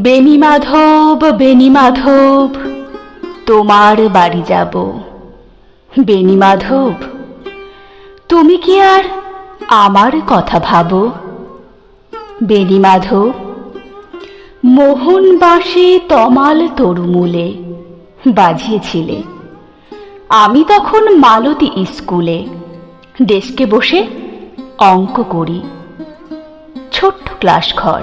বেনি মাধব বেনি মাধব তোমার বাড়ি যাব। বেনি মাধব তুমি কি আর আমার কথা ভাবো? বেনি মাধব মোহন বাঁশে তমাল তরুমূলে বাজিয়েছিলে। আমি তখন মালতী স্কুলে ডেস্কে বসে অঙ্ক করি। ছোট্ট ক্লাস ঘর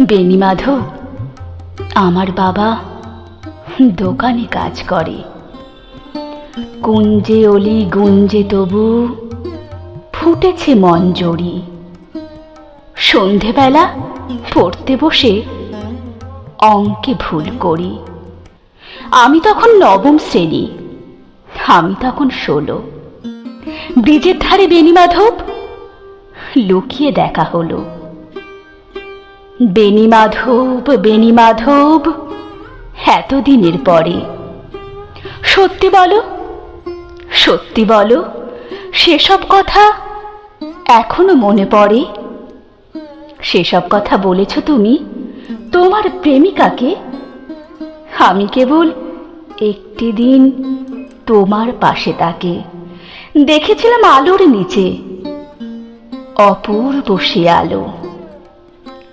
বেনিমাধব আমার বাবা দোকানে কাজ করে। কুঞ্জে অলি গুঞ্জে তবু ফুটেছে মঞ্জরি সন্ধেবেলা পড়তে বসে অঙ্কে ভুল করি। আমি তখন নবম শ্রেণি, আমি তখন ষোলো। ব্রিজের ধারে বেনিমাধব লুকিয়ে দেখা হলো। বেনিমাধব বেনিমাধব এতদিনের পরে। সত্যি বলো? সত্যি বলো? সেসব কথা এখনও মনে পড়ে? সেসব কথা বলেছ তুমি? তোমার প্রেমিকাকে? আমি কেবল একটি দিন তোমার পাশে তাকে দেখেছিলাম আলোর নিচে, অপূর্ব সে আলো।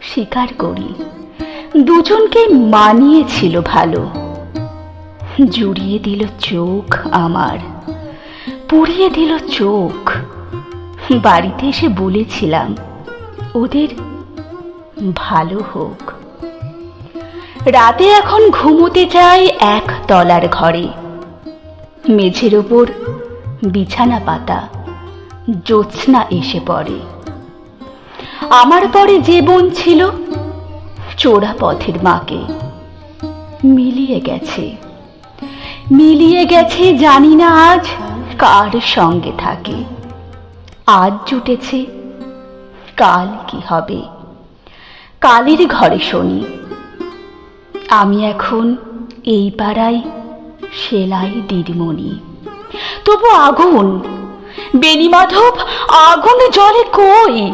স্বীকার করি। দুজনকে মানিয়েছিল ভালো। জুড়িয়ে দিল চোখ আমার। পুড়িয়ে দিল চোখ। বাড়িতে এসে বলেছিলাম, ওদের ভালো হোক। রাতে এখন ঘুমোতে যাই এক তলার ঘরে। মেঝের ওপর বিছানা পাতা জ্যোৎস্না এসে পড়ে। আমার পরে যে বোন ছিল, চোরা পথের মাকে মিলিয়ে গেছে। মিলিয়ে গেছে জানি না আজ কার সঙ্গে থাকে। আজ জুটেছে, কাল কি হবে? কালের ঘরে শনি। আমি এখন এই পাড়ায় সেলাই দিদিমণি। তবু আগুন বেনিমাধব আগুন জলে কই?